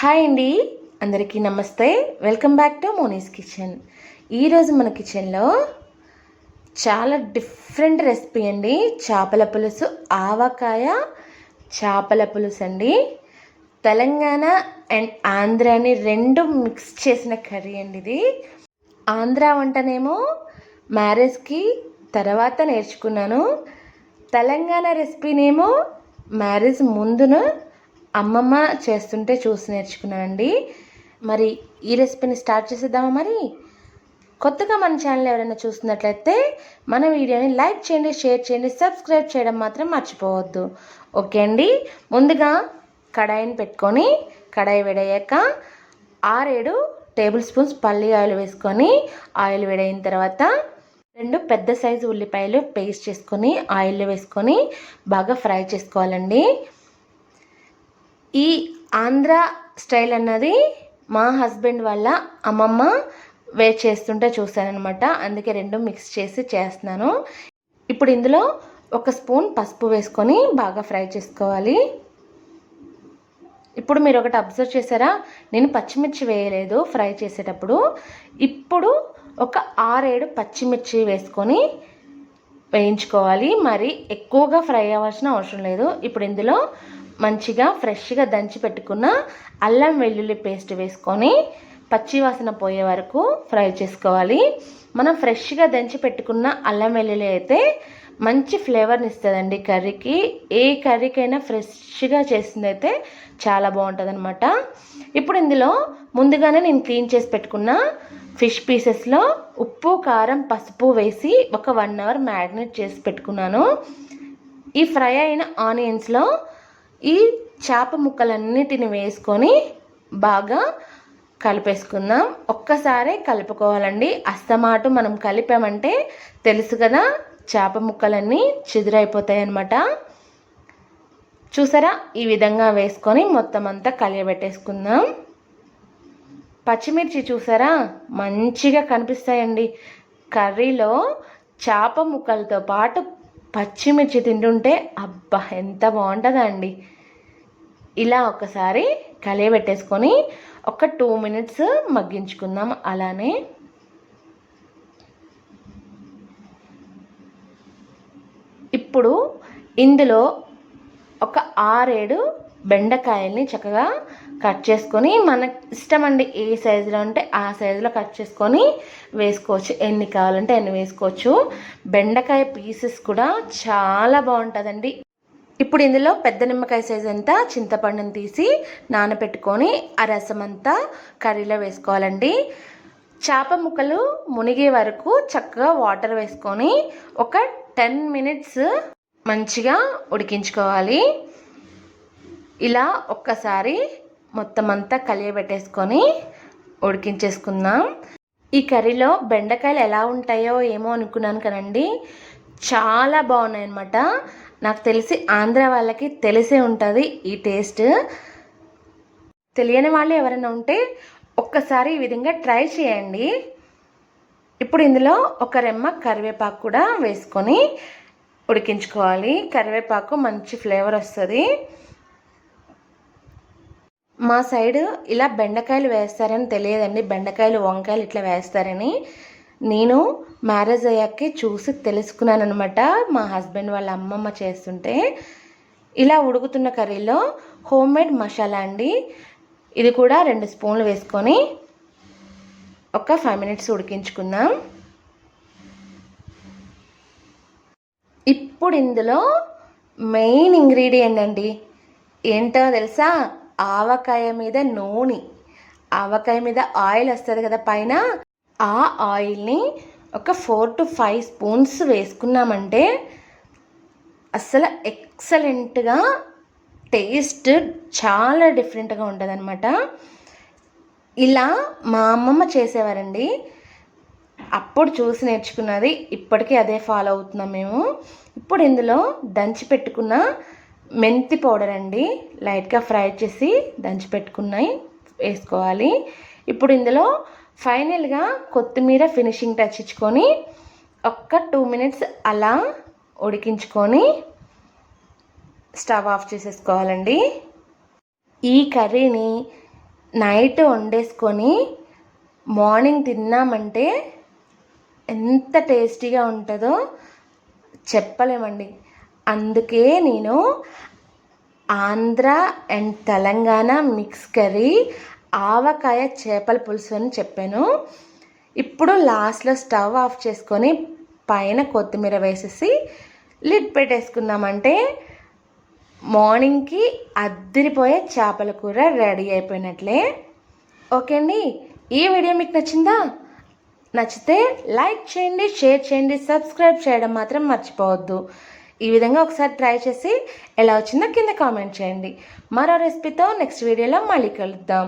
Hi అండి. అందరికీ నమస్తే. Welcome back to Moni's kitchen. ఈరోజు మన కిచెన్లో చాలా డిఫరెంట్ రెసిపీ అండి. చేపల పులుసు ఆవకాయ చేపల పులుసు అండి. తెలంగాణ అండ్ ఆంధ్ర అని రెండు మిక్స్ చేసిన కర్రీ అండి ఇది. ఆంధ్ర వంటనేమో మ్యారేజ్కి తర్వాత నేర్చుకున్నాను. తెలంగాణ రెసిపీనేమో మ్యారేజ్ ముందున అమ్మమ్మ చేస్తుంటే చూసి నేర్చుకున్నానండి. మరి ఈ రెసిపీని స్టార్ట్ చేసేద్దామా మరి? కొత్తగా మన ఛానల్ ఎవరైనా చూస్తున్నట్లయితే మన వీడియోని లైక్ చేయండి షేర్ చేయండి సబ్స్క్రైబ్ చేయడం మాత్రం మర్చిపోవద్దు. ఓకే అండి? ముందుగా కడాయిని పెట్టుకొని కడాయి వేడయ్యాక ఆరేడు టేబుల్ స్పూన్స్ పల్లి ఆయిల్ వేసుకొని ఆయిల్ వేడైన తర్వాత రెండు పెద్ద సైజు ఉల్లిపాయలు పేస్ట్ చేసుకొని ఆయిల్లో వేసుకొని బాగా ఫ్రై చేసుకోవాలండి. ఈ ఆంధ్ర స్టైల్ అన్నది మా హస్బెండ్ వాళ్ళ అమ్మమ్మ వే చేస్తుంటే చూశానమాట అందుకే రెండు మిక్స్ చేసి చేస్తున్నాను. ఇప్పుడు ఇందులో ఒక స్పూన్ పసుపు వేసుకొని బాగా ఫ్రై చేసుకోవాలి. ఇప్పుడు మీరు ఒకటి అబ్జర్వ్ చేశారా? నేను పచ్చిమిర్చి వేయలేదు ఫ్రై చేసేటప్పుడు. ఇప్పుడు ఒక ఆరేడు పచ్చిమిర్చి వేసుకొని వేయించుకోవాలి. మరి ఎక్కువగా ఫ్రై అవ్వాల్సిన అవసరం లేదు. ఇప్పుడు ఇందులో మంచిగా ఫ్రెష్గా దంచి పెట్టుకున్న అల్లం వెల్లుల్లి పేస్ట్ వేసుకొని పచ్చివాసన పోయే వరకు ఫ్రై చేసుకోవాలి. మనం ఫ్రెష్గా దంచి పెట్టుకున్న అల్లం వెల్లుల్లి అయితే మంచి ఫ్లేవర్ని ఇస్తుందండి కర్రీకి. ఏ కర్రీకైనా ఫ్రెష్గా చేసిందైతే చాలా బాగుంటుంది అనమాట ఇప్పుడు ఇందులో ముందుగానే నేను క్లీన్ చేసి పెట్టుకున్న ఫిష్ పీసెస్లో ఉప్పు కారం పసుపు వేసి ఒక వన్ అవర్ మ్యారినేట్ చేసి పెట్టుకున్నాను. ఈ ఫ్రై అయిన ఆనియన్స్లో ఈ చేప ముక్కలన్నిటిని వేసుకొని బాగా కలిపేసుకుందాం. ఒక్కసారే కలుపుకోవాలండి. అస్తమాటు మనం కలిపామంటే తెలుసు కదా చేప ముక్కలన్నీ చిదురైపోతాయి అన్నమాట చూసారా? ఈ విధంగా వేసుకొని మొత్తం అంతా కలియబెట్టేసుకుందాం. పచ్చిమిర్చి చూసారా? మంచిగా కనిపిస్తాయండి. కర్రీలో చేప ముక్కలతో పాటు పచ్చిమిర్చి తింటుంటే అబ్బా ఎంత బాగుంటుందండి. ఇలా ఒకసారి కలియబెట్టేసుకొని ఒక టూ మినిట్స్ మగ్గించుకుందాం. అలానే ఇప్పుడు ఇందులో ఒక ఆరేడు బెండకాయల్ని చక్కగా కట్ చేసుకొని మన ఇష్టం అండి ఏ సైజులో ఉంటే ఆ సైజులో కట్ చేసుకొని వేసుకోవచ్చు. ఎన్ని కావాలంటే ఎన్ని వేసుకోవచ్చు. బెండకాయ పీసెస్ కూడా చాలా బాగుంటుందండి. ఇప్పుడు ఇందులో పెద్ద నిమ్మకాయ సైజ్ అంతా చింతపండుని తీసి నానబెట్టుకొని ఆ రసం అంతా కర్రీలో వేసుకోవాలండి. చేప ముక్కలు మునిగే వరకు చక్కగా వాటర్ వేసుకొని ఒక టెన్ మినిట్స్ మంచిగా ఉడికించుకోవాలి. ఇలా ఒక్కసారి మొత్తం అంతా కలియబెట్టేసుకొని ఉడికించేసుకుందాం. ఈ కర్రీలో బెండకాయలు ఎలా ఉంటాయో ఏమో అనుకున్నాను కదండి. చాలా బాగున్నాయి అనమాట నాకు తెలిసి ఆంధ్ర వాళ్ళకి తెలిసే ఉంటుంది ఈ టేస్ట్. తెలియని వాళ్ళు ఎవరైనా ఉంటే ఒక్కసారి ఈ విధంగా ట్రై చేయండి. ఇప్పుడు ఇందులో ఒక రెమ్మ కరివేపాకు కూడా వేసుకొని ఉడికించుకోవాలి. కరివేపాకు మంచి ఫ్లేవర్ వస్తుంది. మా సైడ్ ఇలా బెండకాయలు వేస్తారని తెలియదండి. బెండకాయలు వంకాయలు ఇట్లా వేస్తారని. నేను మ్యారేజ్ అయ్యాకే చూసి తెలుసుకున్నాను అనమాట మా హస్బెండ్ వాళ్ళ అమ్మమ్మ చేస్తుంటే. ఇలా ఉడుకుతున్న కర్రీలో హోమ్ మేడ్ మసాలా అండి. ఇది కూడా రెండు స్పూన్లు వేసుకొని ఒక ఫైవ్ మినిట్స్ ఉడికించుకుందాం. ఇప్పుడు ఇందులో మెయిన్ ఇంగ్రీడియంట్ అండి. ఏంటో తెలుసా? ఆవకాయ మీద నూనె. ఆవకాయ మీద ఆయిల్ వస్తుంది కదా పైన. ఆ ఆయిల్ని ఒక ఫోర్ టు ఫైవ్ స్పూన్స్ వేసుకున్నామంటే అసలు ఎక్సలెంట్గా టేస్ట్ చాలా డిఫరెంట్గా ఉంటుంది అనమాట ఇలా మా అమ్మమ్మ చేసేవారండి. అప్పుడు చూసి నేర్చుకున్నది ఇప్పటికీ అదే ఫాలో అవుతున్నాం మేము. ఇప్పుడు ఇందులో దంచి పెట్టుకున్న మెంతి పౌడర్ అండి లైట్గా ఫ్రై చేసి దంచి పెట్టుకున్నాయి వేసుకోవాలి. ఇప్పుడు ఇందులో ఫైనల్గా కొత్తిమీర ఫినిషింగ్ టచ్ ఇచ్చుకొని ఒక్క టూ మినిట్స్ అలా ఉడికించుకొని స్టవ్ ఆఫ్ చేసేసుకోవాలండి. ఈ కర్రీని నైట్ వండేసుకొని మార్నింగ్ తిన్నామంటే ఎంత టేస్టీగా ఉంటుందో చెప్పలేమండి. అందుకే నేను Andhra and Telangana mix curry ఆవకాయ చేపల పులుసు అని చెప్పాను. ఇప్పుడు లాస్ట్లో స్టవ్ ఆఫ్ చేసుకొని పైన కొత్తిమీర వేసేసి లిడ్ పెట్టేసుకుందామంటే మార్నింగ్కి అద్దరిపోయే చేపల కూర రెడీ అయిపోయినట్లే. ఓకే అండి ఈ వీడియో మీకు నచ్చిందా? నచ్చితే లైక్ చేయండి షేర్ చేయండి సబ్స్క్రైబ్ చేయడం మాత్రం మర్చిపోవద్దు. ఈ విధంగా ఒకసారి ట్రై చేసి ఎలా వచ్చిందో కింద కామెంట్ చేయండి. మరో రెసిపీతో నెక్స్ట్ వీడియోలో మళ్ళీ కలుద్దాం.